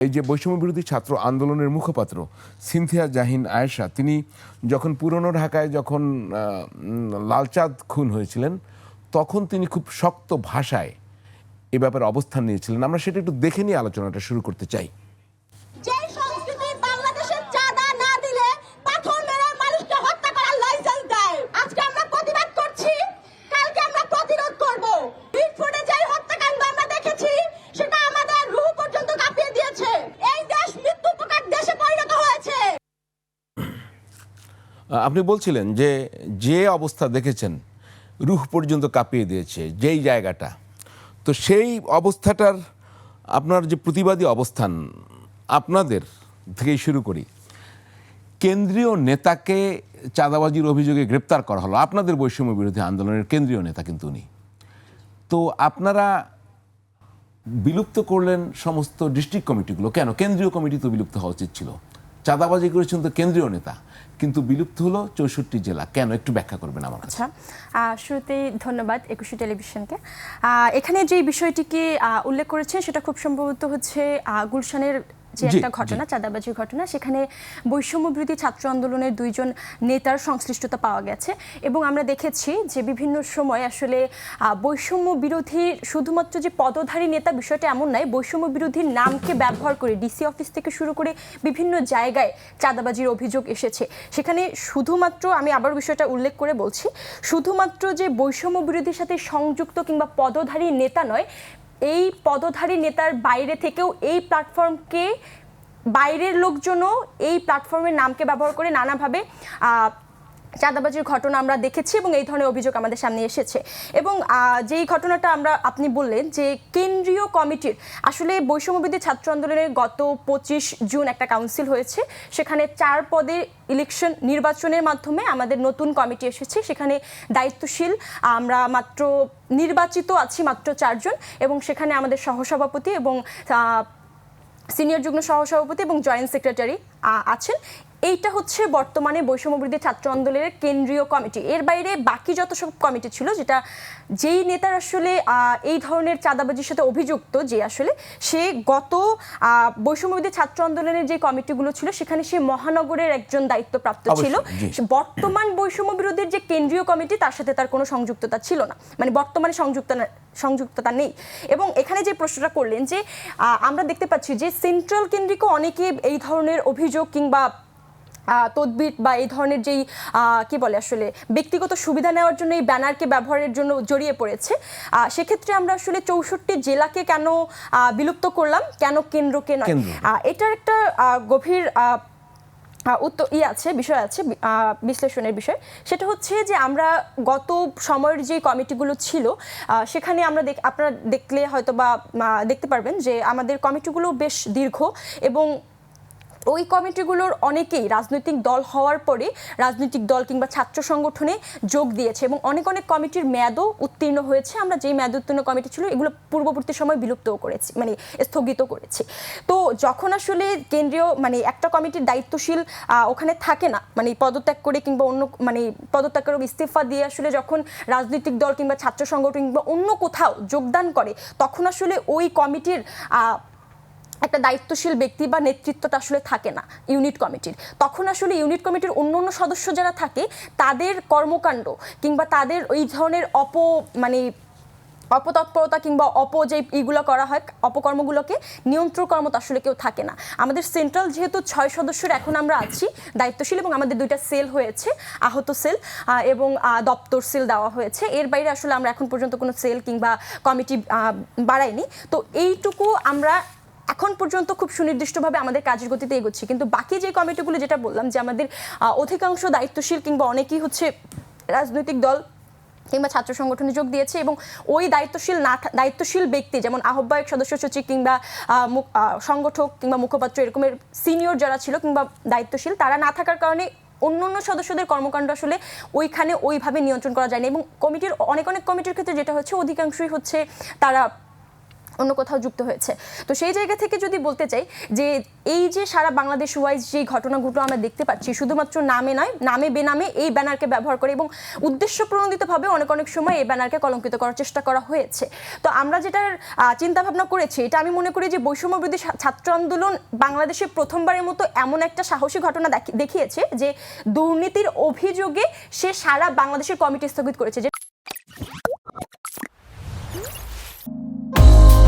এই যে বৈষম্য বিরোধী ছাত্র আন্দোলনের মুখপাত্র সিনথিয়া জাহিন আয়েশা, তিনি যখন পুরনো ঢাকায় যখন লালচাঁদ খুন হয়েছিলেন, তখন তিনি খুব শক্ত ভাষায় এ ব্যাপারে অবস্থান নিয়েছিলেন। আমরা সেটা একটু দেখে নিয়ে আলোচনাটা শুরু করতে চাই যে সংস্কৃতি বাংলাদেশের চাঁদা না দিলে পাথর মেরে মানুষকে হত্যা করার লাইসেন্স দেয় আজকে আমরা প্রতিবাদ করছি কালকে আমরা প্রতিরোধ করব মিটফোর্ডে যেই হত্যাকাণ্ড আমরা দেখেছি সেটা আমাদের রূহ পর্যন্ত কাঁপিয়ে দিয়েছে এই দেশ মৃত্যু প্রকার দেশে পরিণত হয়েছে আহ, আপনি বলছিলেন যে যে অবস্থা দেখেছেন, রুহ পর্যন্ত কাঁপিয়ে দিয়েছে, যেই জায়গাটা, তো সেই অবস্থাটার আপনার যে প্রতিবাদী অবস্থান আপনাদের থেকেই শুরু করি। কেন্দ্রীয় নেতাকে চাঁদাবাজির অভিযোগে গ্রেপ্তার করা হলো, আপনাদের বৈষম্য বিরোধী আন্দোলনের কেন্দ্রীয় নেতা কিন্তু উনি। তো আপনারা বিলুপ্ত করলেন সমস্ত ডিস্ট্রিক্ট কমিটিগুলো, কেন? কেন্দ্রীয় কমিটি তো বিলুপ্ত হওয়া উচিত ছিল। চাঁদাবাজি করেছেন তো কেন্দ্রীয় নেতা, কিন্তু বিলুপ্ত হলো চৌষট্টি জেলা। কেন? একটু ব্যাখ্যা করবেন আমার আচ্ছা শুরুতেই ধন্যবাদ একুশে টেলিভিশনকে। এখানে যে বিষয়টিকে উল্লেখ করেছে সেটা খুব সম্ভবত হচ্ছে গুলশানের যে একটা ঘটনা চাঁদাবাজির ঘটনা সেখানে বৈষম্য বিরোধী ছাত্র আন্দোলনের দুইজন নেতার সংশ্লিষ্টতা পাওয়া গেছে এবং আমরা দেখেছি যে বিভিন্ন সময় আসলে বৈষম্য বিরোধী শুধুমাত্র যে পদধারী নেতা বিষয়টা এমন নয় বৈষম্য বিরোধীর নামকে ব্যবহার করে ডিসি অফিস থেকে শুরু করে বিভিন্ন জায়গায় চাঁদাবাজির অভিযোগ এসেছে। সেখানে শুধুমাত্র আমি আবার বিষয়টা উল্লেখ করে বলছি শুধুমাত্র যে বৈষম্য বিরোধীর সাথে সংযুক্ত কিংবা পদধারী নেতা নয় এই পদধারী নেতার বাইরে থেকেও এই প্ল্যাটফর্মকে বাইরের লোকজনও এই প্ল্যাটফর্মের নামকে ব্যবহার করে নানাভাবে চাঁদাবাজির ঘটনা আমরা দেখেছি এবং এই ধরনের অভিযোগ আমাদের সামনে এসেছে। এবং যেই ঘটনাটা আমরা আপনি বললেন যে কেন্দ্রীয় কমিটির আসলে বৈষম্যবিধি ছাত্র আন্দোলনের গত পঁচিশ জুন একটা কাউন্সিল হয়েছে। সেখানে চার পদে ইলেকশন নির্বাচনের মাধ্যমে আমাদের নতুন কমিটি এসেছে। সেখানে দায়িত্বশীল, আমরা মাত্র নির্বাচিত আছি মাত্র চারজন এবং সেখানে আমাদের সহসভাপতি এবং সিনিয়র যুগ্ম সহসভাপতি এবং জয়েন্ট সেক্রেটারি আছেন। এইটা হচ্ছে বর্তমানে বৈষম্য বৈষম্যবৃদ্ধি ছাত্র আন্দোলনের কেন্দ্রীয় কমিটি। এর বাইরে বাকি যত সব কমিটি ছিল যেটা যেই নেতার আসলে এই ধরনের চাঁদাবাজির সাথে অভিযুক্ত যে আসলে সে গত আহ, বৈষম্যবিধি ছাত্র আন্দোলনের যে কমিটিগুলো ছিল সেখানে সে মহানগরের একজন দায়িত্বপ্রাপ্ত ছিল। সে বর্তমান বৈষম্য বিরোধীর যে কেন্দ্রীয় কমিটি তার সাথে তার কোনো সংযুক্ততা ছিল না। মানে বর্তমানে সংযুক্ত সংযুক্ততা নেই। এবং এখানে যে প্রশ্নটা করলেন যে আমরা দেখতে পাচ্ছি যে সেন্ট্রাল কেন্দ্রিক অনেকে এই ধরনের অভিযোগ কিংবা তদবির বা এই ধরনের যেই কি বলে আসলে ব্যক্তিগত সুবিধা নেওয়ার জন্য এই ব্যানারকে ব্যবহারের জন্য জড়িয়ে পড়েছে। সেক্ষেত্রে আমরা আসলে চৌষট্টি জেলাকে কেন বিলুপ্ত করলাম কেন কেন্দ্রকে নয়? এটার একটা গভীর উত্তর ইয়ে আছে বিষয় আছে বিশ্লেষণের বিষয়। সেটা হচ্ছে যে আমরা গত সময়ের যে কমিটিগুলো ছিল সেখানে আমরা দেখ আপনারা দেখলে হয়তো বা দেখতে পারবেন যে আমাদের কমিটিগুলো বেশ দীর্ঘ এবং ওই কমিটিগুলোর অনেকেই রাজনৈতিক দল হওয়ার পরে রাজনৈতিক দল কিংবা ছাত্র সংগঠনে যোগ দিয়েছে এবং অনেক অনেক কমিটির মেয়াদও উত্তীর্ণ হয়েছে। আমরা যেই মেয়াদ উত্তীর্ণ কমিটি ছিল, এগুলো পূর্ববর্তী সময় বিলুপ্তও করেছি মানে স্থগিত করেছি। তো যখন আসলে কেন্দ্রীয় মানে একটা কমিটির দায়িত্বশীল ওখানে থাকে না মানে পদত্যাগ করে কিংবা অন্য মানে পদত্যাগ করে ইস্তিফা দিয়ে আসলে যখন রাজনৈতিক দল কিংবা ছাত্র সংগঠন কিংবা অন্য কোথাও যোগদান করে, তখন আসলে ওই কমিটির একটা দায়িত্বশীল ব্যক্তি বা নেতৃত্বটা আসলে থাকে না ইউনিট কমিটির। তখন আসলে ইউনিট কমিটির অন্য অন্য সদস্য যারা থাকে, তাদের কর্মকাণ্ড কিংবা তাদের ওই ধরনের অপ মানে অপতৎপরতা কিংবা অপ যে ইগুলো করা হয়, অপকর্মগুলোকে নিয়ন্ত্রণ কর্মত আসলে কেউ থাকে না। আমাদের সেন্ট্রাল যেহেতু ছয় সদস্যের এখন আমরা আছি, দায়িত্বশীল এবং আমাদের দুইটা সেল হয়েছে, আহত সেল এবং দপ্তর সেল দেওয়া হয়েছে। এর বাইরে আসলে আমরা এখন পর্যন্ত কোনো সেল কিংবা কমিটি বাড়াইনি। তো এইটুকু আমরা এখন পর্যন্ত খুব সুনির্দিষ্টভাবে আমাদের কাজের গতিতে এগোচ্ছি। কিন্তু বাকি যে কমিটিগুলো যেটা বললাম যে আমাদের অধিকাংশ দায়িত্বশীল কিংবা অনেকেই হচ্ছে রাজনৈতিক দল কিংবা ছাত্র সংগঠনে যোগ দিয়েছে এবং ওই দায়িত্বশীল না দায়িত্বশীল ব্যক্তি যেমন আহ্বায়ক, সদস্য সচিব কিংবা সংগঠক কিংবা মুখপাত্র এরকমের সিনিয়র যারা ছিল কিংবা দায়িত্বশীল, তারা না থাকার কারণে অন্য অন্য সদস্যদের কর্মকাণ্ড আসলে ওইখানে ওইভাবে নিয়ন্ত্রণ করা যায়নি এবং কমিটির অনেক অনেক কমিটির ক্ষেত্রে যেটা হচ্ছে অধিকাংশই হচ্ছে তারা অন্য কোথাও যুক্ত হয়েছে। তো সেই জায়গা থেকে যদি বলতে চাই যে এই যে সারা বাংলাদেশ ওয়াইজ যে ঘটনাগুলো আমরা দেখতে পাচ্ছি, শুধুমাত্র নামে নয়, নামে বেনামে এই ব্যানারকে ব্যবহার করে এবং উদ্দেশ্য প্রণোদিতভাবে অনেক অনেক সময় এই ব্যানারকে কলঙ্কিত করার চেষ্টা করা হয়েছে। তো আমরা যেটার চিন্তা ভাবনা করেছি, এটা আমি মনে করি যে বৈষম্য বিরোধী ছাত্র আন্দোলন বাংলাদেশে প্রথমবারের মতো এমন একটা সাহসী ঘটনা দেখি- দেখিয়েছে যে দুর্নীতির অভিযোগে সে সারা বাংলাদেশের কমিটি স্থগিত করেছে। যে